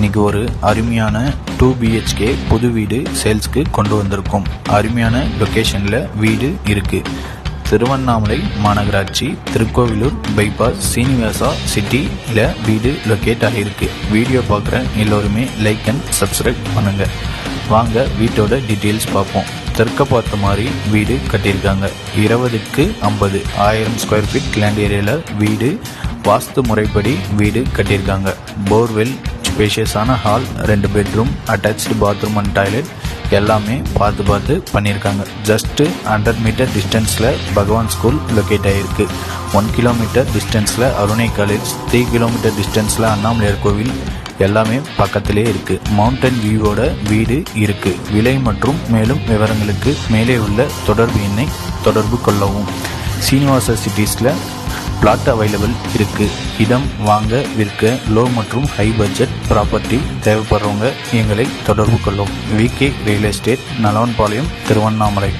இன்னைக்கு ஒரு அருமையான டூ பிஹெச்கே புது வீடு சேல்ஸ்க்கு கொண்டு வந்திருக்கோம். அருமையான லொக்கேஷனில் வீடு இருக்கு. திருவண்ணாமலை மாநகராட்சி திருக்கோவிலூர் பைபாஸ் சீனிவாசா சிட்டியில் வீடு லொக்கேட் ஆகியிருக்கு. வீடியோ பார்க்குற எல்லோருமே லைக் அண்ட் சப்ஸ்கிரைப் பண்ணுங்க. வாங்க வீட்டோட டீட்டெயில்ஸ் பார்ப்போம். தெற்க பார்த்த மாதிரி வீடு கட்டியிருக்காங்க. இருபதுக்கு ஐம்பது ஆயிரம் ஸ்கொயர் ஃபீட் லேண்ட் ஏரியாவில் வீடு வாஸ்து முறைப்படி வீடு கட்டியிருக்காங்க. போர்வெல் ஸ்பேஷியஸான ஹால் ரெண்டு bedroom attach bathroom and toilet எல்லாமே பார்த்து பார்த்து பண்ணியிருக்காங்க. ஜஸ்ட்டு ஹண்ட்ரட் மீட்டர் டிஸ்டன்ஸில் பகவான் ஸ்கூல் லொக்கேட் ஆகிருக்கு ஒன் கிலோமீட்டர் டிஸ்டன்ஸில் அருணை காலேஜ் த்ரீ கிலோமீட்டர் டிஸ்டன்ஸில் அண்ணாமலையார் கோவில் எல்லாமே பக்கத்திலே இருக்குது மவுண்டன் வியூவோட வீடு இருக்குது விலை மற்றும் மேலும் விவரங்களுக்கு மேலே உள்ள தொடர்பு எண்ணை தொடர்பு கொள்ளவும். சீனிவாச சிட்டிஸில் பிளாட் அவைலபிள் இருக்கு. இடம் வாங்க விற்க லோ மற்றும் ஹை பட்ஜெட் ப்ராப்பர்ட்டி தேவைப்படுறவங்க எங்களை தொடர்பு கொள்ளும் VK real estate Nalavanpalayam Tiruvannamalai.